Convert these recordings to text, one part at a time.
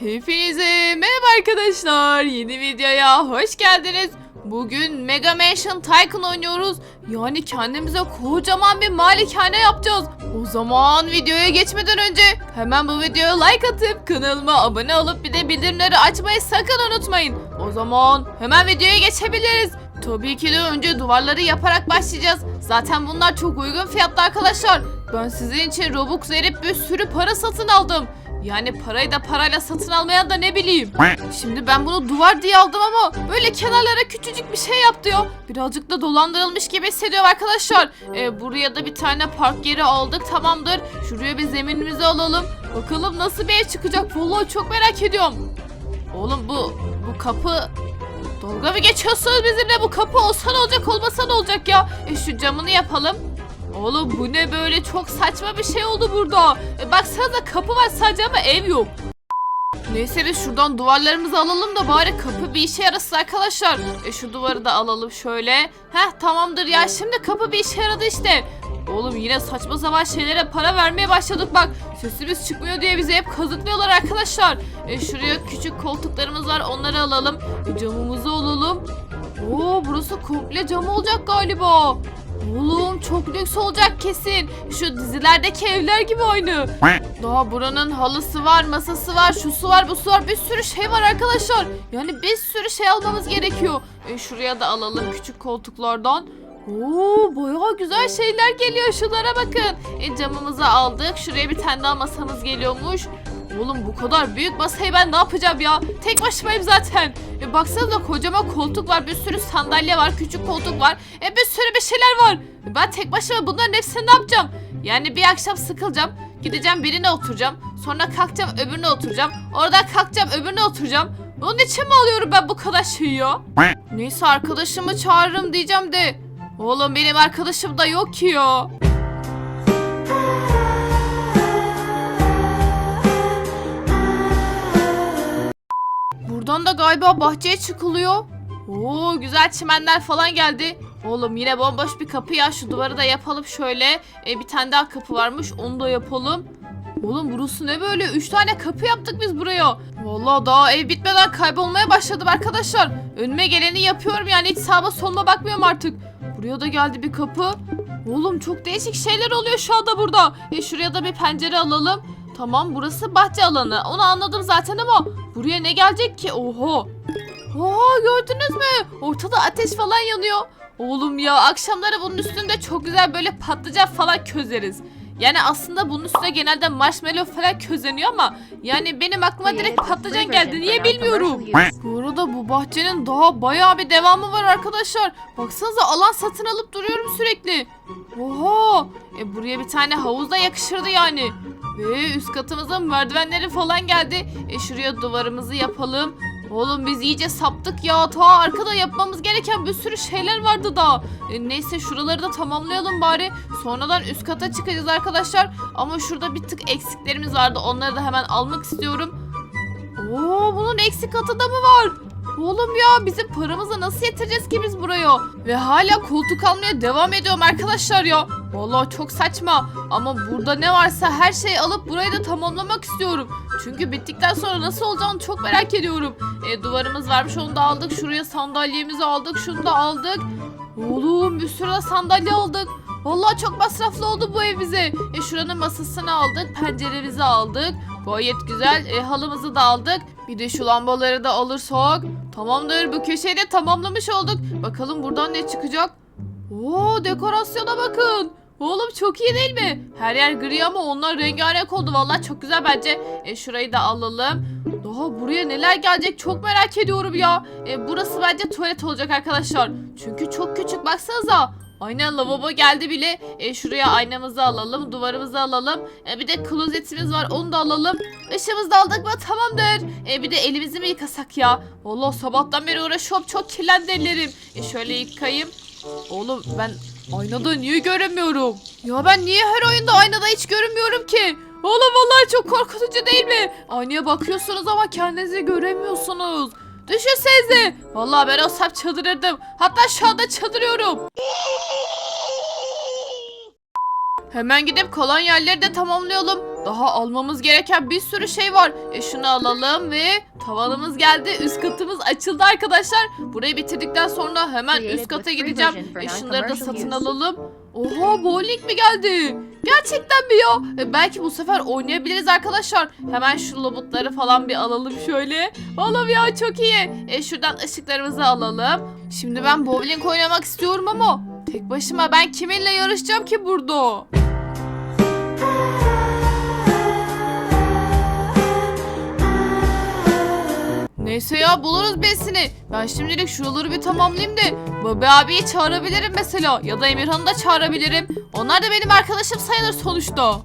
Hepinize merhaba arkadaşlar. Yeni videoya hoş geldiniz. Bugün Mega Mansion Tycoon oynuyoruz. Yani kendimize kocaman bir malikane yapacağız. O zaman videoya geçmeden önce hemen bu videoya like atıp kanalıma abone olup bir de bildirimleri açmayı sakın unutmayın. O zaman hemen videoya geçebiliriz. Tabii ki de önce duvarları yaparak başlayacağız. Zaten bunlar çok uygun fiyatlı arkadaşlar. Ben sizin için Robux verip bir sürü para satın aldım. Yani parayı da parayla satın almayan da ne bileyim. Şimdi ben bunu duvar diye aldım ama böyle kenarlara küçücük bir şey yaptı ya. Birazcık da dolandırılmış gibi hissediyorum arkadaşlar. Ee, buraya da bir tane park yeri aldık tamamdır. Şuraya bir zeminimizi alalım. Bakalım nasıl bir ev çıkacak. Vallahi çok merak ediyorum. Oğlum bu bu kapı Dalga mı geçiyorsunuz bizimle? Bu kapı olsa ne olacak olmasa ne olacak ya? E şu camını yapalım. Oğlum bu ne böyle çok saçma bir şey oldu burada. E baksanıza kapı var sadece ama ev yok. Neyse biz şuradan duvarlarımızı alalım da bari kapı bir işe yarasın arkadaşlar. E şu duvarı da alalım şöyle. Heh tamamdır ya şimdi kapı bir işe yaradı işte. Oğlum yine saçma sapan şeylere para vermeye başladık bak. Sesimiz çıkmıyor diye bizi hep kazıklıyorlar arkadaşlar. E şuraya küçük koltuklarımız var onları alalım. E camımızı alalım. Oo burası komple cam olacak galiba. Oğlum çok lüks olacak kesin. Şu dizilerdeki evler gibi aynı. Daha buranın halısı var, masası var, şusu var, busu var. Bir sürü şey var arkadaşlar. Yani bir sürü şey almamız gerekiyor. E, şuraya da alalım küçük koltuklardan. Oo bayağı güzel şeyler geliyor. Şunlara bakın. E, camımızı aldık. Şuraya bir tane daha masamız geliyormuş. Oğlum bu kadar büyük masayı ben ne yapacağım ya? Tek başımayım zaten. Baksanıza kocaman koltuk var. Bir sürü sandalye var. Küçük koltuk var. E, bir sürü bir şeyler var. Ben tek başıma bunların hepsini ne yapacağım? Yani bir akşam sıkılacağım. Gideceğim birine oturacağım. Sonra kalkacağım öbürüne oturacağım. Oradan kalkacağım öbürüne oturacağım. Onun için mi alıyorum ben bu kadar şeyi ya? Neyse arkadaşımı çağırırım diyeceğim de. Oğlum benim arkadaşım da yok ki ya. Buradan da galiba bahçeye çıkılıyor. Oo güzel çimenler falan geldi. Oğlum yine bomboş bir kapı ya. Şu duvarı da yapalım şöyle. E, bir tane daha kapı varmış. Onu da yapalım. Oğlum burası ne böyle? Üç tane kapı yaptık biz buraya. Vallahi daha ev bitmeden kaybolmaya başladım arkadaşlar. Önüme geleni yapıyorum yani hiç sağa soluma bakmıyorum artık. Buraya da geldi bir kapı. Oğlum çok değişik şeyler oluyor şu anda burada. E şuraya da bir pencere alalım. Tamam burası bahçe alanı. Onu anladım zaten ama buraya ne gelecek ki? Oho. Oha gördünüz mü? Ortada ateş falan yanıyor. Oğlum ya akşamları bunun üstünde çok güzel böyle patlıcan falan közeriz. Yani aslında bunun üstüne genelde marshmallow falan közleniyor ama yani benim aklıma direkt patlıcan geldi. Niye bilmiyorum. Bu arada bu bahçenin daha bayağı bir devamı var arkadaşlar. Baksanıza alan satın alıp duruyorum sürekli. Oha! E buraya bir tane havuz da yakışırdı yani. Ve üst katımızın merdivenleri falan geldi. E şuraya duvarımızı yapalım. Oğlum biz iyice saptık ya. Ta arkada yapmamız gereken bir sürü şeyler vardı da. E, neyse şuraları da tamamlayalım bari. Sonradan üst kata çıkacağız arkadaşlar. Ama şurada bir tık eksiklerimiz vardı. Onları da hemen almak istiyorum. Oo bunun eksik katı da mı var? Oğlum ya bizim paramızı nasıl yetireceğiz ki biz buraya? Ve hala koltuk almaya devam ediyorum arkadaşlar ya. Vallahi çok saçma. Ama burada ne varsa her şeyi alıp burayı da tamamlamak istiyorum. Çünkü bittikten sonra nasıl olacağını çok merak ediyorum. E, duvarımız varmış onu da aldık. Şuraya sandalyemizi aldık. Şunu da aldık. Oğlum bir sürü de sandalye aldık. Vallahi çok masraflı oldu bu ev bize. E şuranın masasını aldık. Penceremizi aldık. Gayet güzel. E, halımızı da aldık. Bir de şu lambaları da alırsak. Tamamdır bu köşeyi de tamamlamış olduk. Bakalım buradan ne çıkacak. Oo dekorasyona bakın. Oğlum çok iyi değil mi? Her yer gri ama onlar rengarenk oldu. Vallahi çok güzel bence. E, şurayı da alalım. Daha buraya neler gelecek çok merak ediyorum ya. E, burası bence tuvalet olacak arkadaşlar. Çünkü çok küçük baksanıza. Aynen lavabo geldi bile. E, şuraya aynamızı alalım, duvarımızı alalım. E, bir de klozetimiz var onu da alalım. Işığımızı da aldık mı tamamdır. E, bir de elimizi mi yıkasak ya? Allah sabahtan beri uğraşıyorum çok kirlendi ellerim. E, şöyle yıkayayım. Oğlum ben aynada niye göremiyorum? Ya ben niye her oyunda aynada hiç görünmüyorum ki? Oğlum vallahi çok korkutucu değil mi? Aynaya bakıyorsunuz ama kendinizi göremiyorsunuz. Düşünsenize. Vallahi ben olsam çıldırırdım. Hatta şu anda çıldırıyorum. Hemen gidip kalan yerleri de tamamlayalım. Daha almamız gereken bir sürü şey var. E şunu alalım ve tavanımız geldi. Üst katımız açıldı arkadaşlar. Burayı bitirdikten sonra hemen üst kata gideceğim. E şunları da satın alalım. Oha bowling mi geldi? Gerçekten mi ya? E, belki bu sefer oynayabiliriz arkadaşlar. Hemen şu robotları falan bir alalım şöyle. Oğlum ya çok iyi. E, şuradan ışıklarımızı alalım. Şimdi ben bowling oynamak istiyorum ama tek başıma ben kiminle yarışacağım ki burada? Neyse ya buluruz birisini. Ben şimdilik şuraları bir tamamlayayım da Babi abiyi çağırabilirim mesela ya da Emirhan'ı da çağırabilirim. Onlar da benim arkadaşım sayılır sonuçta.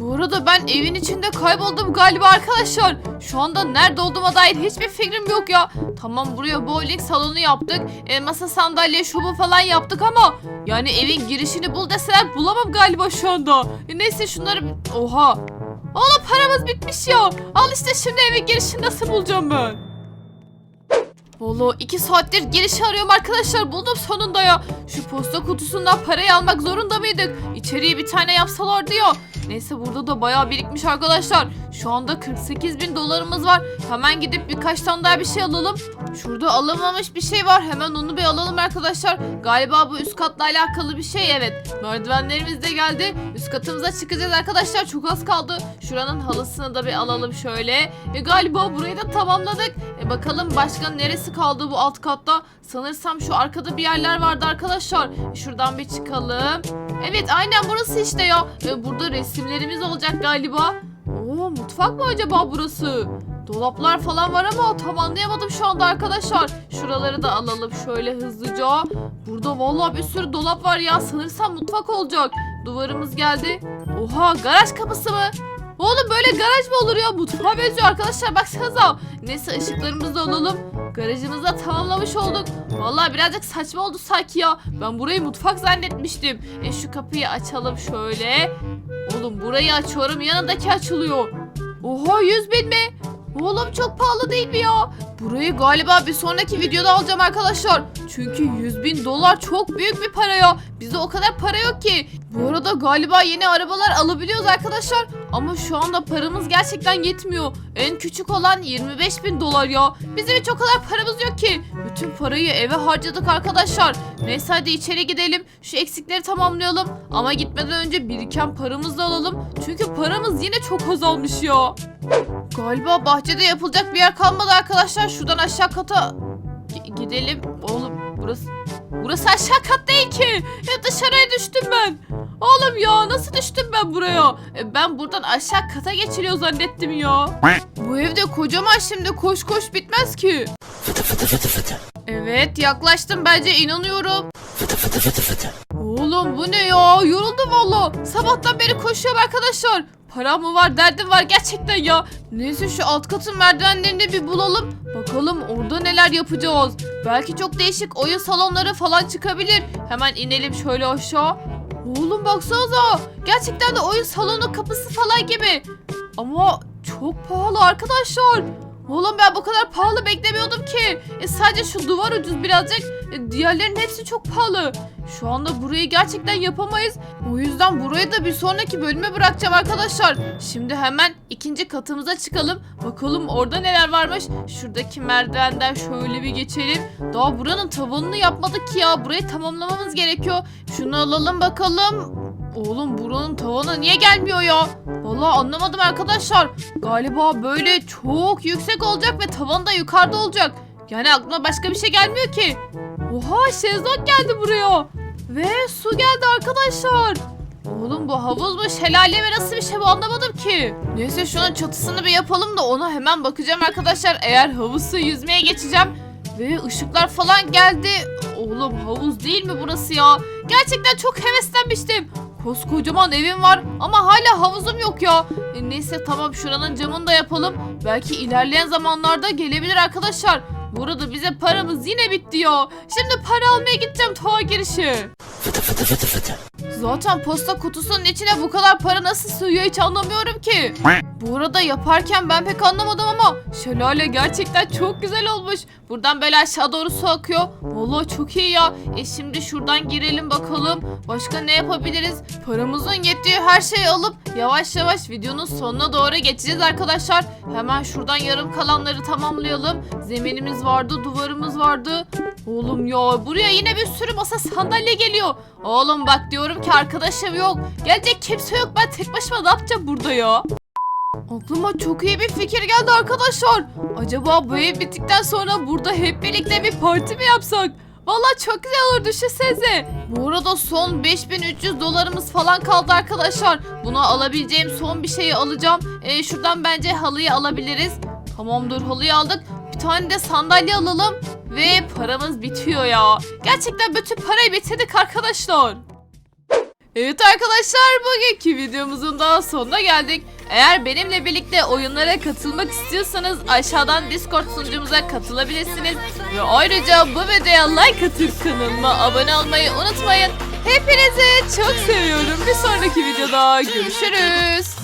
Bu arada ben evin içinde kayboldum galiba arkadaşlar. Şu anda nerede olduğuma dair hiçbir fikrim yok ya. Tamam buraya bowling salonu yaptık. E, masa sandalye şu bu falan yaptık ama yani evin girişini bul deseler bulamam galiba şu anda. E, neyse şunları... Oha. Oğlum paramız bitmiş ya. Al işte şimdi evin girişini nasıl bulacağım ben? Valla iki saattir girişi arıyorum arkadaşlar buldum sonunda ya. Şu posta kutusundan parayı almak zorunda mıydık? İçeriye bir tane yapsalardı ya. Neyse burada da bayağı birikmiş arkadaşlar. Şu anda 48 bin dolarımız var. Hemen gidip birkaç tane daha bir şey alalım. Şurada alınmamış bir şey var. Hemen onu bir alalım arkadaşlar. Galiba bu üst katla alakalı bir şey evet. Merdivenlerimiz de geldi. Üst katımıza çıkacağız arkadaşlar. Çok az kaldı. Şuranın halısını da bir alalım şöyle. E, galiba burayı da tamamladık. E, bakalım başka neresi kaldı bu alt katta? Sanırsam şu arkada bir yerler vardı arkadaşlar. Şuradan bir çıkalım. Evet aynen burası işte ya. E, burada resimlerimiz olacak galiba. Oo mutfak mı acaba burası? Dolaplar falan var ama tam anlayamadım şu anda arkadaşlar. Şuraları da alalım şöyle hızlıca. Burada vallahi bir sürü dolap var ya. Sanırsam mutfak olacak. Duvarımız geldi. Oha garaj kapısı mı? Oğlum böyle garaj mı olur ya? Mutfağa benziyor arkadaşlar baksanıza. Neyse ışıklarımızı da alalım. Garajımızı da tamamlamış olduk. Vallahi birazcık saçma oldu sanki ya. Ben burayı mutfak zannetmiştim. E şu kapıyı açalım şöyle. Oğlum burayı açıyorum yanındaki açılıyor. Oha 100 bin mi? Oğlum çok pahalı değil mi ya? Burayı galiba bir sonraki videoda alacağım arkadaşlar. Çünkü 100 bin dolar çok büyük bir para ya. Bizde o kadar para yok ki. Bu arada galiba yeni arabalar alabiliyoruz arkadaşlar. Ama şu anda paramız gerçekten yetmiyor. En küçük olan 25 bin dolar ya. Bizim hiç o kadar paramız yok ki. Bütün parayı eve harcadık arkadaşlar. Neyse hadi içeri gidelim. Şu eksikleri tamamlayalım. Ama gitmeden önce biriken paramızı alalım. Çünkü paramız yine çok azalmış ya. Galiba bahçede yapılacak bir yer kalmadı arkadaşlar. Şuradan aşağı kata G- gidelim. Oğlum burası burası aşağı kat değil ki. Ya dışarıya düştüm ben. Oğlum ya nasıl düştüm ben buraya? E, ben buradan aşağı kata geçiliyor zannettim ya. Bu evde kocaman şimdi koş koş bitmez ki. Evet yaklaştım bence inanıyorum. Oğlum bu ne ya? Yoruldum valla. Sabahtan beri koşuyorum arkadaşlar. Param mı var, derdim var gerçekten ya. Neyse şu alt katın merdivenlerini bir bulalım. Bakalım orada neler yapacağız. Belki çok değişik oyun salonları falan çıkabilir. Hemen inelim şöyle aşağı. Oğlum baksanıza. Gerçekten de oyun salonu kapısı falan gibi. Ama çok pahalı arkadaşlar. Oğlum ben bu kadar pahalı beklemiyordum ki. E sadece şu duvar ucuz birazcık. E, diğerlerinin hepsi çok pahalı. Şu anda burayı gerçekten yapamayız. O yüzden burayı da bir sonraki bölüme bırakacağım arkadaşlar. Şimdi hemen ikinci katımıza çıkalım. Bakalım orada neler varmış. Şuradaki merdivenden şöyle bir geçelim. Daha buranın tavanını yapmadık ki ya. Burayı tamamlamamız gerekiyor. Şunu alalım bakalım. Oğlum buranın tavanı niye gelmiyor ya? Vallahi anlamadım arkadaşlar. Galiba böyle çok yüksek olacak ve tavan da yukarıda olacak. Yani aklıma başka bir şey gelmiyor ki. Oha şezlong geldi buraya. Ve su geldi arkadaşlar. Oğlum bu havuz mu şelale mi nasıl bir şey bu anlamadım ki. Neyse şunun çatısını bir yapalım da ona hemen bakacağım arkadaşlar. Eğer havuzsa yüzmeye geçeceğim. Ve ışıklar falan geldi. Oğlum havuz değil mi burası ya? Gerçekten çok heveslenmiştim. Koskocaman evim var ama hala havuzum yok ya. E, neyse tamam şuranın camını da yapalım. Belki ilerleyen zamanlarda gelebilir arkadaşlar. Burada bize paramız yine bitti ya. Şimdi para almaya gideceğim tuğa girişi. Zaten posta kutusunun içine bu kadar para nasıl sığıyor hiç anlamıyorum ki. Bu arada yaparken ben pek anlamadım ama şelale gerçekten çok güzel olmuş. Buradan böyle aşağı doğru su akıyor. Vallahi çok iyi ya. E şimdi şuradan girelim bakalım. Başka ne yapabiliriz? Paramızın yettiği her şeyi alıp yavaş yavaş videonun sonuna doğru geçeceğiz arkadaşlar. Hemen şuradan yarım kalanları tamamlayalım. Zeminimiz vardı, duvarımız vardı. Oğlum ya buraya yine bir sürü masa sandalye geliyor. Oğlum bak diyorum ki arkadaşım yok. Gelecek kimse yok ben tek başıma ne yapacağım burada ya? Aklıma çok iyi bir fikir geldi arkadaşlar. Acaba bu ev bittikten sonra burada hep birlikte bir parti mi yapsak? Vallahi çok güzel olur düşünsenize. Bu arada son 5300 dolarımız falan kaldı arkadaşlar. Buna alabileceğim son bir şeyi alacağım. Ee, şuradan bence halıyı alabiliriz. Tamamdır halıyı aldık. Bir tane de sandalye alalım. Ve paramız bitiyor ya. Gerçekten bütün parayı bitirdik arkadaşlar. Evet arkadaşlar bugünkü videomuzun daha sonuna geldik. Eğer benimle birlikte oyunlara katılmak istiyorsanız aşağıdan Discord sunucumuza katılabilirsiniz. Ve ayrıca bu videoya like atıp kanalıma abone olmayı unutmayın. Hepinizi çok seviyorum. Bir sonraki videoda görüşürüz.